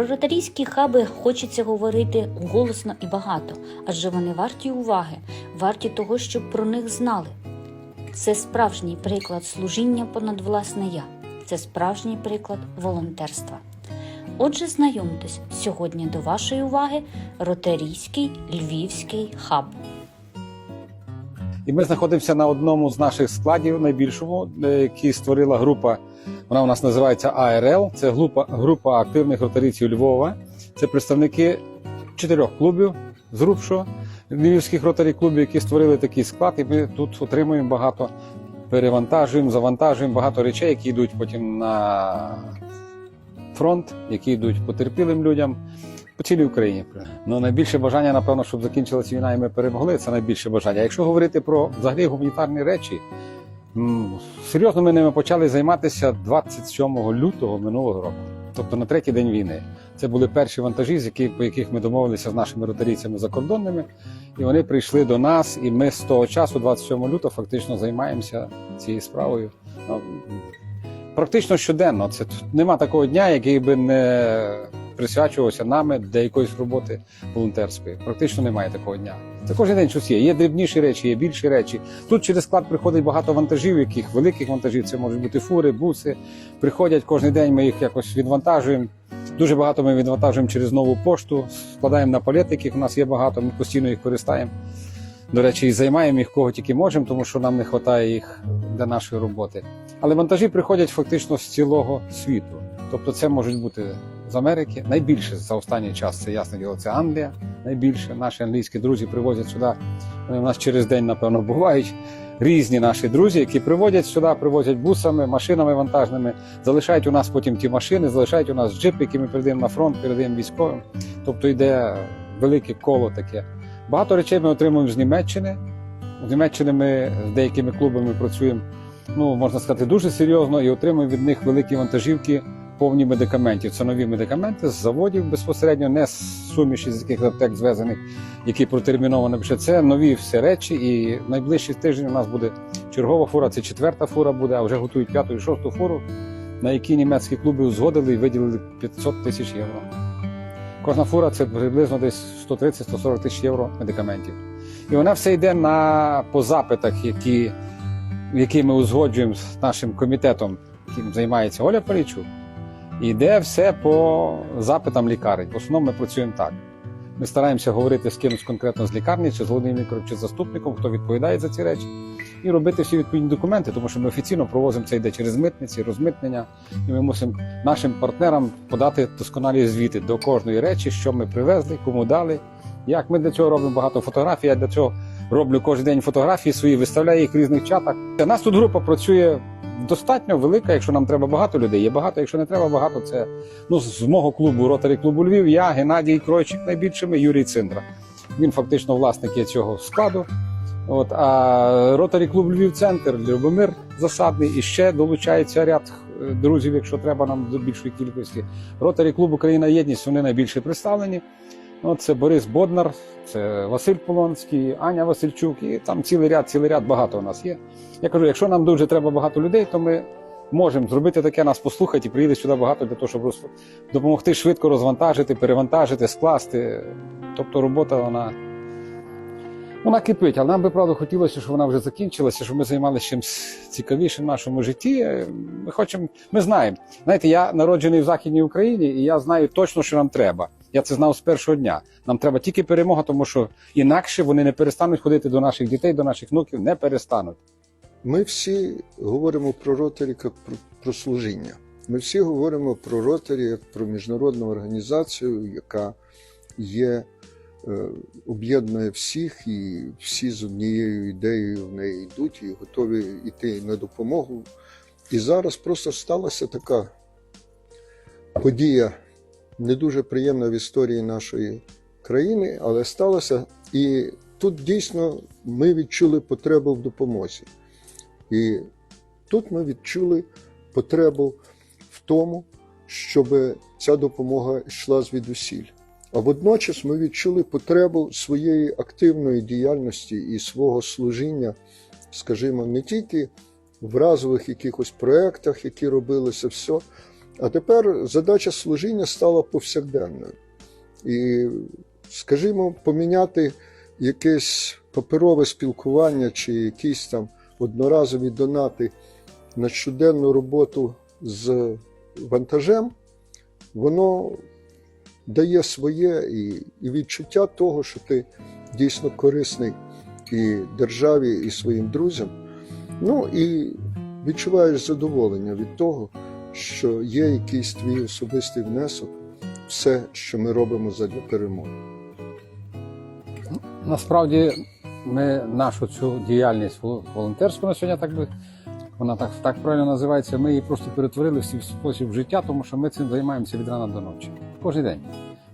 Про ротарійські хаби хочеться говорити голосно і багато, адже вони варті уваги, варті того, щоб про них знали. Це справжній приклад служіння понад власне я, це справжній приклад волонтерства. Отже, знайомтесь, сьогодні до вашої уваги Ротарійський Львівський хаб. І ми знаходимося на одному з наших складів, найбільшому, е, який створила група. Вона у нас називається АРЛ. Це група, група активних ротарійців Львова. Це представники чотирьох клубів з грубшого львівських ротарі клубів, які створили такий склад. І ми тут отримуємо багато, перевантажуємо, завантажуємо багато речей, які йдуть потім на фронт, які йдуть потерпілим людям. По цілій Україні. Ну, найбільше бажання, напевно, щоб закінчилася війна і ми перемогли. Це найбільше бажання. Якщо говорити про взагалі гуманітарні речі, серйозно ми ними почали займатися 27 лютого минулого року, тобто на третій день війни. Це були перші вантажі, по яких ми домовилися з нашими ротарійцями закордонними, і вони прийшли до нас, і ми з того часу, 27 лютого, фактично займаємося цією справою. Ну, практично щоденно. Це нема такого дня, який би не присвячувався нами для якоїсь роботи волонтерської. Практично немає такого дня. Це кожен день щось є. Є дрібніші речі, є більші речі. Тут через склад приходить багато вантажів, яких великих вантажів. Це можуть бути фури, буси. Приходять кожен день. Ми їх якось відвантажуємо. Дуже багато ми відвантажуємо через нову пошту, складаємо на палети, яких у нас є багато. Ми постійно їх користаємо. До речі, і займаємо їх кого тільки можемо, тому що нам не вистачає їх для нашої роботи. Але вантажі приходять фактично з цілого світу. Тобто, це можуть бути з Америки. Найбільше за останній час це ясне діло. Це Англія. Найбільше наші англійські друзі привозять сюди. Вони у нас через день, напевно, бувають. Різні наші друзі, які приводять сюди, привозять бусами, машинами вантажними, залишають у нас потім ті машини, залишають у нас джип, які ми передаємо на фронт, передаємо військовим. Тобто йде велике коло таке. Багато речей ми отримуємо з Німеччини. З Німеччини ми з деякими клубами працюємо, ну можна сказати, дуже серйозно і отримуємо від них великі вантажівки, повні медикаментів. Це нові медикаменти з заводів безпосередньо, не з суміші, з яких аптек звезених, які протерміновані. Ще Це нові всі речі. І найближчий тиждень у нас буде чергова фура, це четверта фура буде, а вже готують п'яту і шосту фуру, на які німецькі клуби узгодили і виділили 500 тисяч євро. Кожна фура це приблизно десь 130-140 тисяч євро медикаментів. І вона все йде на по запитах, які, які ми узгоджуємо з нашим комітетом, яким займається Оля Парічук. Йде все по запитам лікарень. В основному ми працюємо так. Ми стараємося говорити з кимось конкретно з лікарні, чи з головним лікарем, чи з заступником, хто відповідає за ці речі, і робити всі відповідні документи, тому що ми офіційно провозимо це йде через митниці, розмитнення, і ми мусимо нашим партнерам подати досконалі звіти до кожної речі, що ми привезли, кому дали. Як ми для цього робимо багато фотографій, я для цього роблю кожен день фотографії свої, виставляю їх в різних чатах. Нас тут група працює достатньо велика, якщо нам треба багато людей. Є багато, якщо не треба багато, це ну, з мого клубу, ротарі клубу Львів, я, Геннадій Кройчик, найбільшими, Юрій Циндра. Він фактично власник є цього складу. От, а ротарі клуб Львів Центр, Любомир Засадний і ще долучається ряд е, друзів, якщо треба нам до більшої кількості. Ротарі клуб Україна Єдність вони найбільше представлені. Ну, це Борис Боднар, це Василь Полонський, Аня Васильчук, і там цілий ряд, цілий ряд багато у нас є. Я кажу, якщо нам дуже треба багато людей, то ми можемо зробити таке, нас послухати і приїде сюди багато для того, щоб допомогти швидко розвантажити, перевантажити, скласти. Тобто робота вона. Вона кипить, але нам би правда хотілося, щоб вона вже закінчилася, щоб ми займалися чимось цікавішим в нашому житті. Ми хочемо, ми знаємо. Знаєте, я народжений в Західній Україні, і я знаю точно, що нам треба. Я це знав з першого дня. Нам треба тільки перемога, тому що інакше вони не перестануть ходити до наших дітей, до наших внуків, не перестануть. Ми всі говоримо про ротарі як про, про служіння. Ми всі говоримо про ротарі як про міжнародну організацію, яка є, е, об'єднує всіх, і всі з однією ідеєю в неї йдуть і готові йти на допомогу. І зараз просто сталася така подія, не дуже приємна в історії нашої країни, але сталося. І тут дійсно ми відчули потребу в допомозі. І тут ми відчули потребу в тому, щоб ця допомога йшла звідусіль. А водночас ми відчули потребу своєї активної діяльності і свого служіння, скажімо, не тільки в разових якихось проєктах, які робилися, все, А тепер задача служіння стала повсякденною. І, скажімо, поміняти якесь паперове спілкування чи якісь там одноразові донати на щоденну роботу з вантажем, воно дає своє і, і відчуття того, що ти дійсно корисний і державі, і своїм друзям. Ну і відчуваєш задоволення від того, що є якийсь твій особистий внесок, все, що ми робимо задля перемоги. Насправді, ми нашу цю діяльність волонтерську на сьогодні, так би вона так, так правильно називається. Ми її просто перетворили в свій спосіб життя, тому що ми цим займаємося від рана до ночі. Кожен день.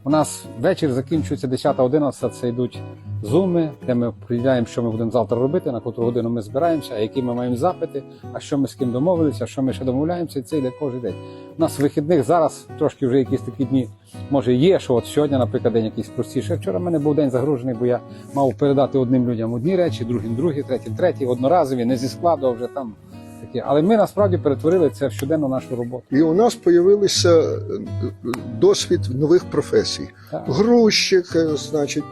У нас вечір закінчується 10-11, це йдуть зуми, де ми приділяємо, що ми будемо завтра робити, на котру годину ми збираємося, які ми маємо запити, а що ми з ким домовилися, що ми ще домовляємося, і це йде кожен день. У нас вихідних зараз трошки вже якісь такі дні. Може, є, що от сьогодні, наприклад, день якийсь простіший. Вчора в мене був день загружений, бо я мав передати одним людям одні речі, другим другі, третім треті, одноразові, не зі складу, а вже там такі. Але ми насправді перетворили це в щоденну нашу роботу. І у нас з'явився е, досвід нових професій. Так. Грузчик, е, значить,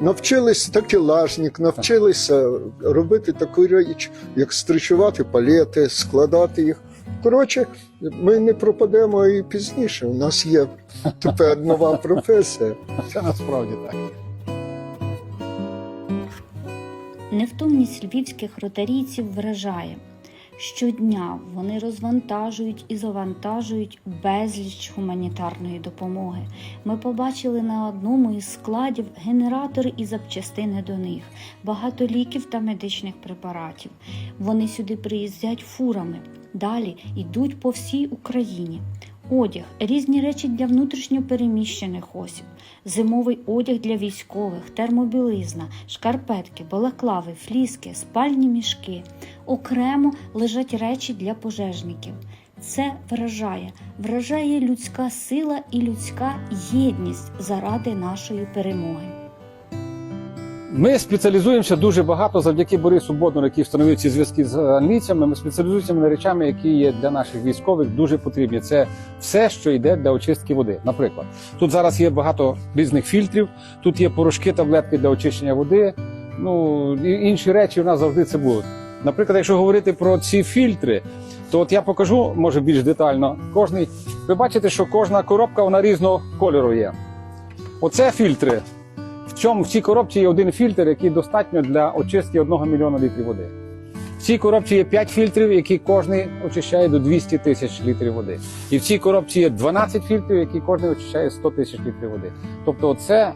навчились такелажник, навчилися робити таку річ, як стричувати палети, складати їх. Коротше, ми не пропадемо і пізніше. У нас є тепер нова професія. Це насправді так. Невтомність львівських ротарійців вражає. Щодня вони розвантажують і завантажують безліч гуманітарної допомоги. Ми побачили на одному із складів генератори і запчастини до них, багато ліків та медичних препаратів. Вони сюди приїздять фурами, далі йдуть по всій Україні. Одяг, різні речі для внутрішньо переміщених осіб, зимовий одяг для військових, термобілизна, шкарпетки, балаклави, фліски, спальні мішки. Окремо лежать речі для пожежників. Це вражає, вражає людська сила і людська єдність заради нашої перемоги. Ми спеціалізуємося дуже багато завдяки Борису Боднору, який встановив ці зв'язки з англійцями. Ми спеціалізуємося на речами, які є для наших військових дуже потрібні. Це все, що йде для очистки води. Наприклад, тут зараз є багато різних фільтрів, тут є порошки, таблетки для очищення води. Ну і інші речі у нас завжди це будуть. Наприклад, якщо говорити про ці фільтри, то от я покажу, може більш детально. Кожний, ви бачите, що кожна коробка вона різного кольору є. Оце фільтри. В цьому в цій коробці є один фільтр, який достатньо для очистки 1 мільйона літрів води. В цій коробці є 5 фільтрів, які кожний очищає до 200 тисяч літрів води. І в цій коробці є 12 фільтрів, які кожний очищає 100 тисяч літрів води. Тобто, це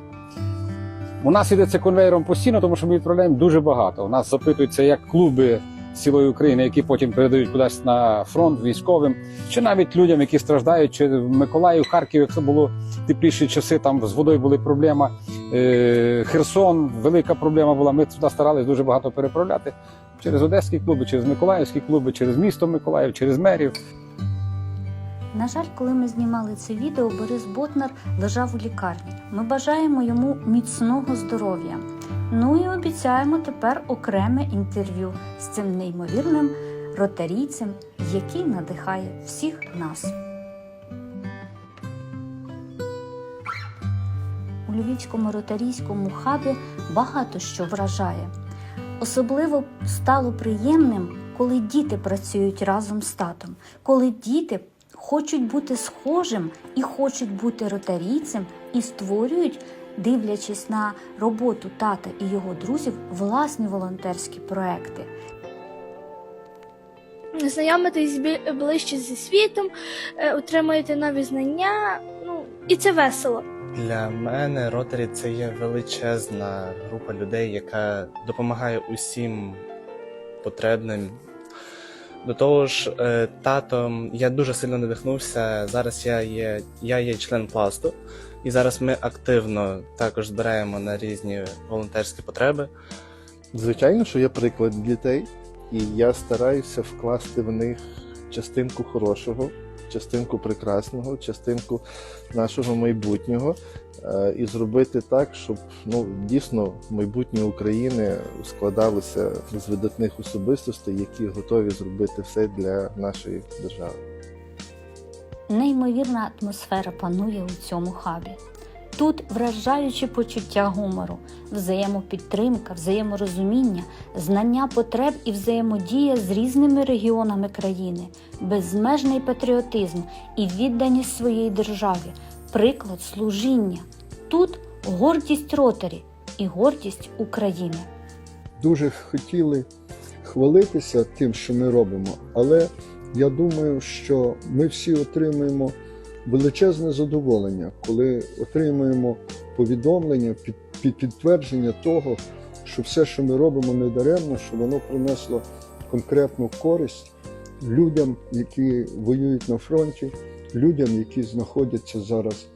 у нас іде це конвейером постійно, тому що ми відправляємо дуже багато. У нас запитуються як клуби цілої України, які потім передають кудись на фронт військовим, чи навіть людям, які страждають, чи в Миколаїв, в Харків, якщо було тепліші часи, там з водою були проблема. Е, Херсон, велика проблема була. Ми туди старались дуже багато переправляти через одеські клуби, через Миколаївські клуби, через місто Миколаїв, через мерів. На жаль, коли ми знімали це відео, Борис Ботнар лежав у лікарні. Ми бажаємо йому міцного здоров'я. Ну і обіцяємо тепер окреме інтерв'ю з цим неймовірним ротарійцем, який надихає всіх нас. У Львівському ротарійському хабі багато що вражає. Особливо стало приємним, коли діти працюють разом з татом, коли діти хочуть бути схожим і хочуть бути ротарійцем і створюють, дивлячись на роботу тата і його друзів, власні волонтерські проекти. знайомитись ближче зі світом, е, отримуєте нові знання. Ну і це весело. Для мене Ротарі це є величезна група людей, яка допомагає усім потребним. До того ж, тато татом я дуже сильно надихнувся. Зараз я є, я є член пласту, і зараз ми активно також збираємо на різні волонтерські потреби. Звичайно, що є приклад дітей, і я стараюся вкласти в них частинку хорошого, частинку прекрасного, частинку нашого майбутнього е, і зробити так, щоб ну, дійсно майбутнє України складалося з видатних особистостей, які готові зробити все для нашої держави. Неймовірна атмосфера панує у цьому хабі. Тут вражаючі почуття гумору, взаємопідтримка, взаєморозуміння, знання потреб і взаємодія з різними регіонами країни, безмежний патріотизм і відданість своїй державі, приклад служіння. Тут гордість ротарі і гордість України. дуже хотіли хвалитися тим, що ми робимо, але я думаю, що ми всі отримуємо величезне задоволення, коли отримуємо повідомлення, під, під підтвердження того, що все, що ми робимо, не даремно, що воно принесло конкретну користь людям, які воюють на фронті, людям, які знаходяться зараз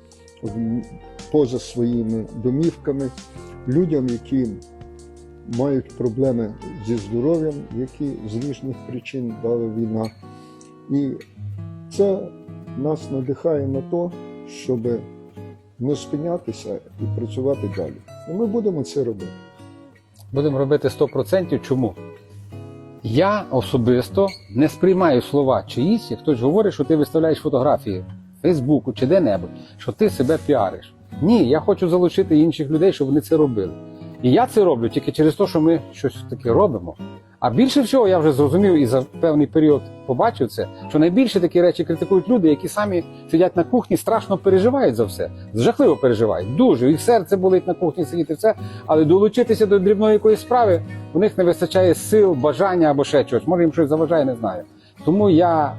поза своїми домівками, людям, які мають проблеми зі здоров'ям, які з різних причин дала війна. І це нас надихає на те, щоб не спинятися і працювати далі. І ми будемо це робити. Будемо робити 100%. Чому? Я особисто не сприймаю слова чиїсь, як хтось говорить, що ти виставляєш фотографії Фейсбуку чи де-небудь, що ти себе піариш. Ні, я хочу залучити інших людей, щоб вони це робили. І я це роблю тільки через те, що ми щось таке робимо. А більше всього я вже зрозумів і за певний період побачив це, що найбільше такі речі критикують люди, які самі сидять на кухні, страшно переживають за все. Жахливо переживають. Дуже. Їх серце болить на кухні сидіти все, але долучитися до дрібної якоїсь справи у них не вистачає сил, бажання або ще чогось. Може їм щось заважає, не знаю. Тому я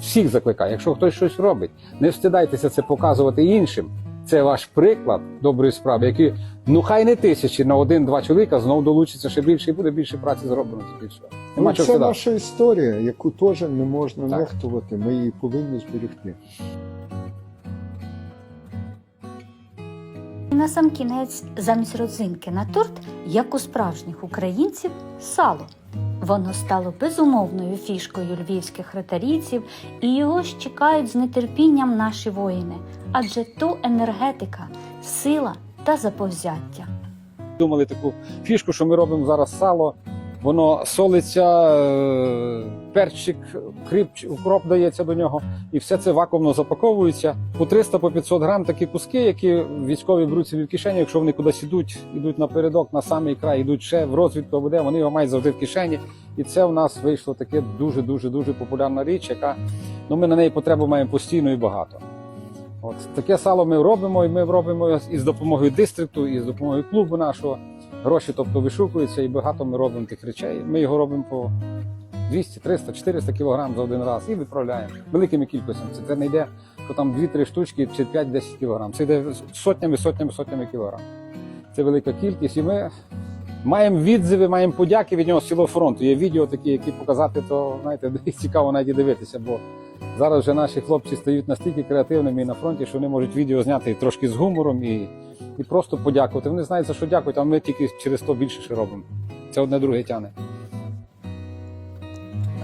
всіх закликаю, якщо хтось щось робить, не встидайтеся це показувати іншим. Це ваш приклад доброї справи, який ну хай не тисячі на один-два чоловіка знову долучиться ще більше і буде більше праці зроблено. Все. Нема Ну, чого це наша історія, яку теж не можна Так. нехтувати. Ми її повинні зберегти. І на сам кінець, замість родзинки на торт, як у справжніх українців, сало. Воно стало безумовною фішкою львівських ретарійців, і його ж чекають з нетерпінням наші воїни, адже то енергетика, сила та заповзяття. Думали таку фішку, що ми робимо зараз сало. Воно солиться, е, перчик, кріп, укроп дається до нього, і все це вакуумно запаковується. По 300 по 500 грам такі куски, які військові беруть собі в кишені, якщо вони кудись ідуть, ідуть напередок, на самий край, йдуть ще в розвідку або де, вони його мають завжди в кишені. І це в нас вийшло таке дуже дуже дуже популярна річ, яка ну ми на неї потребу маємо постійно і багато. От таке сало ми робимо, і ми робимо і з допомогою дистрикту, і з допомогою клубу нашого. Гроші, тобто, вишукуються, і багато ми робимо тих речей. Ми його робимо по 200, 300, 400 кілограм за один раз і відправляємо великими кількостями. Це, не йде, що там 2-3 штучки чи 5-10 кілограм. Це йде сотнями, сотнями, сотнями кілограм. Це велика кількість, і ми маємо відзиви, маємо подяки від нього з цілого фронту. Є відео такі, які показати, то знаєте, цікаво навіть дивитися, бо зараз вже наші хлопці стають настільки креативними і на фронті, що вони можуть відео зняти трошки з гумором і, і просто подякувати. Вони знають, за що дякують, а ми тільки через то більше ще робимо. Це одне друге тяне.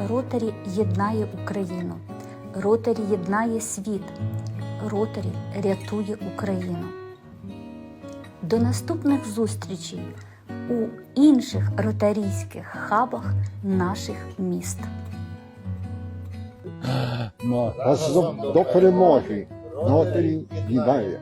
Ротарі єднає Україну, Ротарі єднає світ, Ротарі рятує Україну. До наступних зустрічей у інших ротарійських хабах наших міст. До перемоги. Нотарі єднає.